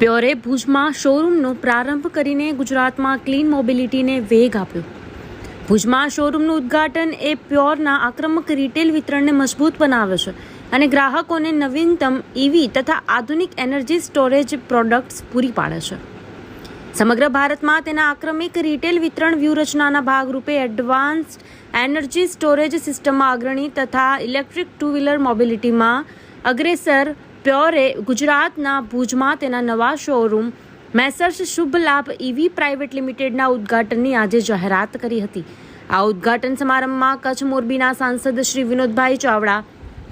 પ્યોરે ભુજમાં શોરૂમનો પ્રારંભ કરીને ગુજરાતમાં ક્લીન મોબિલિટીને વેગ આપ્યો. ભુજમાં શોરૂમનું ઉદ્ઘાટન એ પ્યોરના આક્રમક રિટેલ વિતરણને મજબૂત બનાવે છે અને ગ્રાહકોને નવીનતમ ઇવી તથા આધુનિક એનર્જી સ્ટોરેજ પ્રોડક્ટ્સ પૂરી પાડે છે. સમગ્ર ભારતમાં તેના આક્રમિક રિટેલ વિતરણ વ્યૂહરચનાના ભાગરૂપે એડવાન્સ્ડ એનર્જી સ્ટોરેજ સિસ્ટમમાં અગ્રણી તથા ઇલેક્ટ્રિક ટુ વ્હીલર મોબિલિટીમાં અગ્રેસર પ્યોરે ગુજરાતના ભુજમાં તેના નવા શોરૂમ મેસર્સ શુભ લાભ ઇવી પ્રાઇવેટ લિમિટેડના ઉદ્ઘાટનની આજે જાહેરાત કરી હતી. આ ઉદ્ઘાટન સમારંભમાં કચ્છ મોરબીના સાંસદ શ્રી વિનોદભાઈ ચાવડા,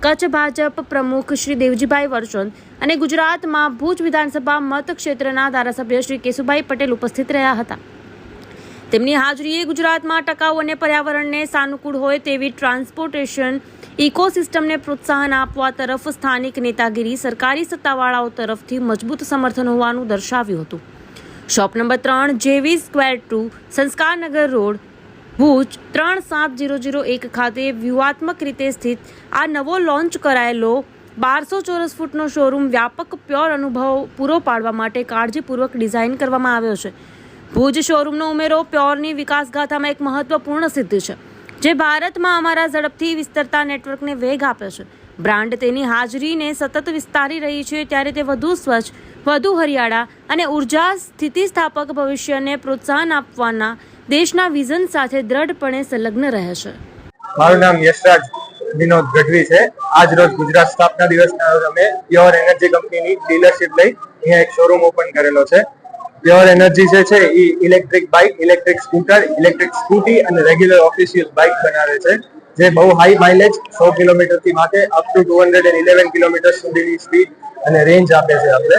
કચ્છ ભાજપ પ્રમુખ શ્રી દેવજીભાઈ વરસોદ અને ગુજરાતમાં ભુજ વિધાનસભા મતક્ષેત્રના ધારાસભ્ય શ્રી કેશુભાઈ પટેલ ઉપસ્થિત રહ્યા હતા. તેમની હાજરીએ ગુજરાતમાં ટકાઉ અને પર્યાવરણને સાનુકૂળ હોય તેવી ટ્રાન્સપોર્ટેશન ઇકોસિસ્ટમને પ્રોત્સાહન આપવા તરફ સ્થાનિક નેતાગીરી સરકારી સત્તાવાળાઓ તરફથી મજબૂત સમર્થન હોવાનું દર્શાવ્યું હતું. શોપ નંબર ત્રણ, જેવી square two, Sanskarnagar road, Bhuj, ત્રણ સાત જીરો જીરો એક ખાતે વ્યૂહાત્મક રીતે સ્થિત આ નવો લોન્ચ કરાયેલો બારસો ચોરસ ફૂટનો શોરૂમ વ્યાપક પ્યોર અનુભવ પૂરો પાડવા માટે કાળજીપૂર્વક ડિઝાઇન કરવામાં આવ્યો છે. ભુજ શોરૂમનો ઉમેરો પ્યોરની વિકાસગાથામાં એક મહત્વપૂર્ણ સિદ્ધિ છે, જે ભારતમાં અમારા ઝડપથી વિસ્તરતા નેટવર્કને વેગ આપે છે. બ્રાન્ડ તેની હાજરીને સતત વિસ્તારી રહી છે ત્યારે તે વધુ સ્વચ્છ, વધુ હરિયાળા અને ઊર્જા સ્થિતિસ્થાપક ભવિષ્યને પ્રોત્સાહન આપવાના દેશના વિઝન સાથે દ્રઢપણે સંલગ્ન રહે છે. મારું નામ યશરાજ વિનોદ ગઢવી છે. આજ રોજ ગુજરાત સ્થાપના દિવસના અમે પ્યોર એનર્જી કંપનીની ડીલરશીપ લઈ અહીંયા એક શોરૂમ ઓપન કરેલો છે. પ્યોર એનર્જી જે છે એ electric bike electric scooter electric scooty અને રેગ્યુલર ઓફિશિયલ બાઇક બનાવે છે, જે બહુ હાઈ માઇલેજ સો કિલોમીટરથી માટે up to two hundred and eleven kilometre સુધીની સ્પીડ અને રેન્જ આપે છે આપણે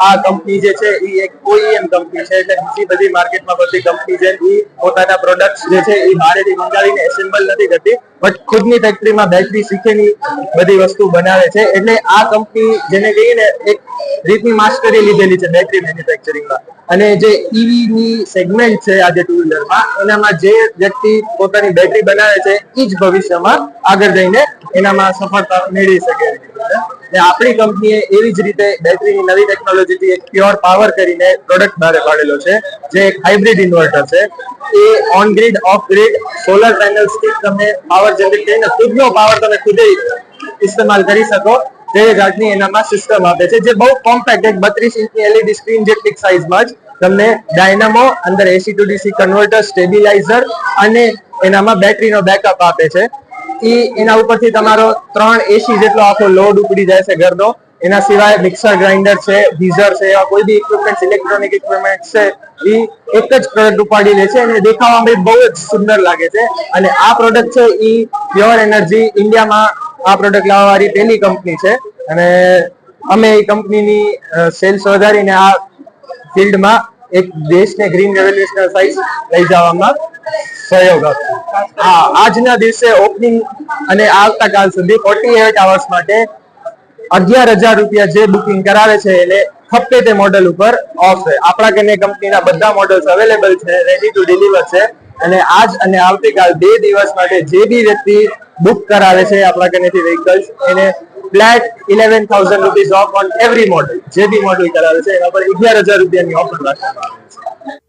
આ કંપની જે છે એ એક ઓઈએમ કંપની છે, એટલે બીજી બધી માર્કેટમાં બધી કંપની છે એ પોતાના પ્રોડક્ટ્સ જે છે એ બહારેથી મંગાવીને એસેમ્બલ નથી કરતી. બટ ખુદની ફેક્ટરીમાં બેટરી શીખેલી બધી વસ્તુ બનાવે છે. એટલે આ કંપની જેને કહીએ એક રીતની માસ્ટરી લીધેલી છે બેટરી મેન્યુફેક્ચરિંગમાં અને જે ઈવી ની સેગમેન્ટ છે આજે ટુ વ્હીલરમાં એનામાં જે વ્યક્તિ પોતાની બેટરી બનાવે છે એ જ ભવિષ્યમાં આગળ જઈને એનામાં સફળતા મેળવી શકે. છે. ને આપણી કંપનીએ એવી જ રીતે બેટરીની નવી ટેકનોલોજીથી એક પ્યોર પાવર કરીને પ્રોડક્ટ બહાર પાડેલો છે, જે એક હાઇબ્રિડ ઇન્વર્ટર છે. એ on grid off grid solar પેનલ્સથી તમે પાવર જનરેટ કરીને ખુદનો પાવર તમે ખુદે ઇસ્તેમાલ કરી શકો. તે જાતની એનામાં સિસ્ટમ આપે છે, જે બહુ કોમ્પેક્ટ એક બત્રીસ ઇંચની એલઈડી સ્ક્રીન જેટલી સાઇઝમાં જ તમને ડાયનામો અંદર AC to DC converter stabiliser અને એનામાં બેટરીનો બેકઅપ આપે છે. ઈ એના ઉપરથી તમારો ત્રણ એસી જેટલો આખો લોડ ઉપડી જાય છે ઘરનો. એના સિવાય મિક્સર ગ્રાઇન્ડર છે ગીઝર છે, એવા કોઈ બી ઇક્વિપમેન્ટ ઇલેક્ટ્રોનિક ઇક્વિપમેન્ટ છે એ એક જ પ્રોડક્ટ ઉપાડી લે છે અને દેખાવામાં બહુ જ સુંદર લાગે છે. અને આ પ્રોડક્ટ છે એ પ્યોર એનર્જી ઇન્ડિયામાં આ પ્રોડક્ટ લાવવાવાળી પહેલી કંપની છે. અને અમે એ કંપનીની સેલ્સ વધારીને આ ફિલ્ડમાં એક દેશને ગ્રીન રેવોલ્યુશનલ સાઇઝ લઈ જવામાં સહયોગ આપશે હા, આજના દિવસે ઓપનિંગ અને આવતા સુધી ફોર્ટી એટ અવર્સ માટે અગિયાર હજાર રૂપિયા જે બુકિંગ કરાવે છે એને ખપે તે મોડેલ ઉપર ઓફ છે. આપણા કને કંપનીના બધા મોડલ્સ અવેલેબલ છે રેડી ટુ ડિલિવર છે. અને આજ અને આવતીકાલ બે દિવસ માટે જે બી વ્યક્તિ બુક કરાવે છે આપણા કનેથી વ્હીકલ્સ એને flat eleven thousand rupees off on every model જે બી મોડલ કરાવે છે, એના પર અગિયાર હજાર રૂપિયાની ઓફર રાખવામાં આવે છે.